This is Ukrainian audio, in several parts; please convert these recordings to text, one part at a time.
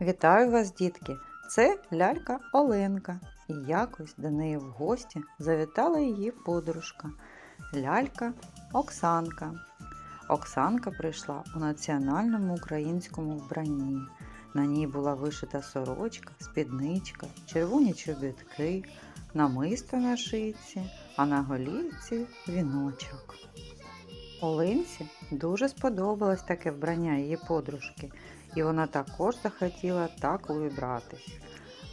Вітаю вас, дітки! Це лялька Оленка. І якось до неї в гості завітала її подружка, лялька Оксанка. Оксанка прийшла у національному українському вбранні. На ній була вишита сорочка, спідничка, червоні чобітки, намисто на шиці, а на голівці віночок. Оленці дуже сподобалось таке вбрання її подружки, і вона також захотіла так увібратись.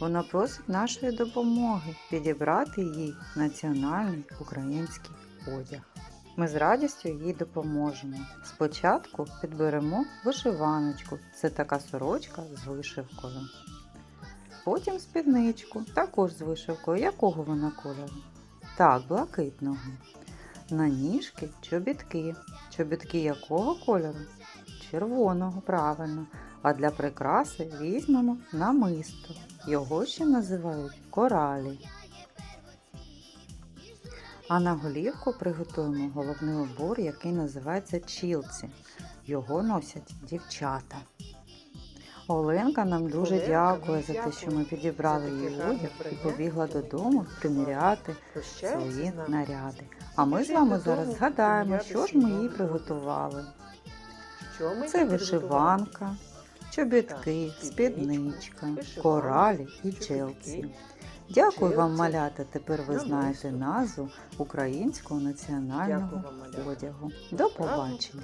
Вона просить нашої допомоги підібрати їй національний український одяг. Ми з радістю їй допоможемо. Спочатку підберемо вишиваночку, це така сорочка з вишивкою. Потім спідничку, також з вишивкою. Якого вона кольору? Так, блакитного. На ніжки чобітки. Чобітки якого кольору? Червоного, правильно. А для прикраси візьмемо намисто. Його ще називають коралі. А на голівку приготуємо головний убор, який називається чілці. Його носять дівчата. Оленка нам дуже Оленка, дякує ми за те, що ми підібрали гарне одяг і побігла додому приміряти свої наряди. А ми з вами зараз згадаємо, що ж ми їй приготували. Це вишиванка, чобітки, спідничка, коралі і челці. Дякую вам, малята. Тепер ви знаєте назву українського національного одягу. До побачення.